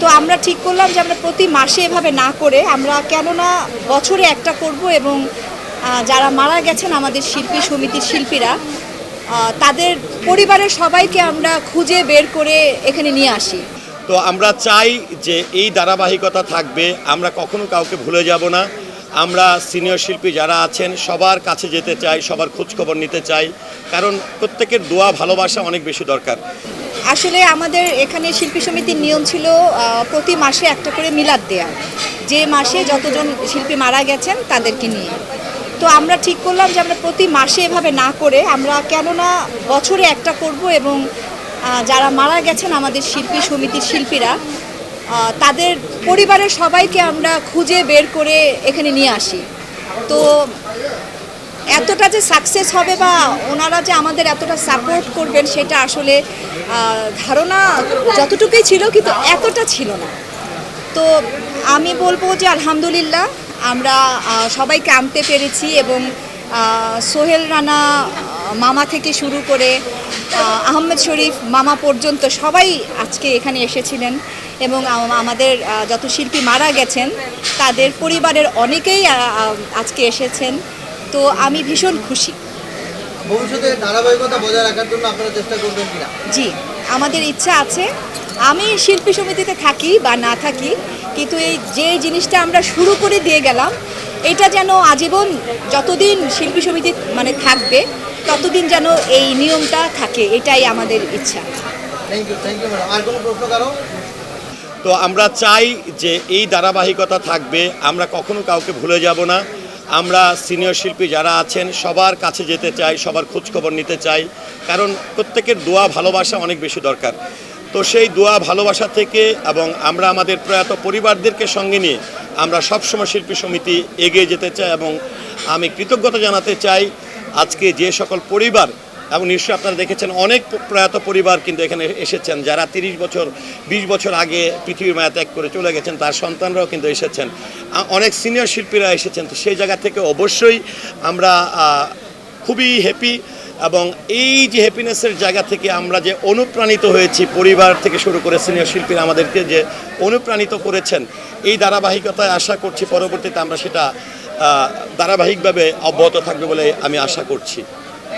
তো আমরা ঠিক করলাম যে আমরা প্রতি মাসে এভাবে না করে আমরা কেননা বছরে একটা করব এবং যারা মারা গেছেন আমাদের শিল্পী সমিতির শিল্পীরা তাদের পরিবারের সবাইকে আমরা খুঁজে বের করে এখানে নিয়ে আসি। তো আমরা চাই যে এই ধারাবাহিকতা থাকবে, আমরা কখনো কাউকে ভুলে যাব না। আমরা সিনিয়র শিল্পী যারা আছেন, সবার কাছে যেতে চাই, সবার খোঁজখবর নিতে চাই, কারণ প্রত্যেকের দোয়া, ভালোবাসা অনেক বেশি দরকার। আসলে আমাদের এখানে শিল্পী সমিতির নিয়ম ছিল প্রতি মাসে একটা করে মিলাদ দেয়া। যে মাসে যতজন শিল্পী মারা গেছেন, তাদেরকে নিয়ে। তো আমরা ঠিক করলাম যে আমরা প্রতি মাসে এভাবে না করে আমরা কেননা বছরে একটা করব এবং যারা মারা গেছেন আমাদের শিল্পী সমিতির শিল্পীরা তাদের পরিবারের সবাইকে আমরা খুঁজে বের করে এখানে নিয়ে আসি। তো এতটা যে সাকসেস হবে বা ওনারা যে আমাদের এতটা সাপোর্ট করবেন সেটা আসলে ধারণা যতটুকুই ছিল কিন্তু এতটা ছিল না। তো আমি বলব যে আলহামদুলিল্লাহ আমরা সবাইকে আনতে পেরেছি এবং সোহেল রানা মামা থেকে শুরু করে আহমেদ শরীফ মামা পর্যন্ত সবাই আজকে এখানে এসেছিলেন এবং আমাদের যত শিল্পী মারা গেছেন তাদের পরিবারের অনেকেই আজকে এসেছেন। তো আমি ভীষণ খুশি। ভবিষ্যতে ধারাবাহিকতা বজায় রাখার জন্য আপনারা চেষ্টা করবেন কিনা? জি আমাদের ইচ্ছা আছে। আমি শিল্পী সমিতিতে থাকি বা না থাকি কিন্তু এই যে জিনিসটা আমরা শুরু করে দিয়ে গেলাম এটা যেন আজীবন যতদিন শিল্পী সমিতি মানে থাকবে ততদিন যেন এই নিয়মটা থাকে এটাই আমাদের ইচ্ছা। Thank you thank you madam আর কোনো প্রশ্ন কারও? তো আমরা চাই যে এই ধারাবাহিকতা থাকবে আমরা কখনো কাউকে ভুলে যাব না। আমরা সিনিয়র শিল্পী যারা আছেন সবার কাছে যেতে চাই সবার খোঁজখবর নিতে চাই। কারণ প্রত্যেকের দোয়া ভালোবাসা অনেক বেশি দরকার। তো সেই দোয়া ভালোবাসা থেকে এবং আমরা আমাদের প্রয়াত পরিবারদেরকে সঙ্গে নিয়ে আমরা সবসময় শিল্পী সমিতি এগিয়ে যেতে চাই এবং আমি কৃতজ্ঞতা জানাতে চাই আজকে যে সকল পরিবার, এবং নিশ্চয়ই আপনারা দেখেছেন অনেক প্রয়াত পরিবার কিন্তু এখানে এসেছেন, যারা তিরিশ বছর, বিশ বছর আগে পৃথিবীর মায়া ত্যাগ করে চলে গেছেন, তার সন্তানরাও কিন্তু এসেছেন। অনেক সিনিয়র শিল্পীরা এসেছেন, তো সেই জায়গা থেকে অবশ্যই আমরা খুবই হ্যাপি এবং এই যে হ্যাপিনেসের জায়গা থেকে আমরা যে অনুপ্রাণিত হয়েছি, পরিবার থেকে শুরু করে সিনিয়র শিল্পীরা আমাদেরকে যে অনুপ্রাণিত করেছেন, এই ধারাবাহিকতায় আশা করছি পরবর্তীতে আমরা সেটা ধারাবাহিকভাবে অব্যাহত থাকবে বলে আমি আশা করছি।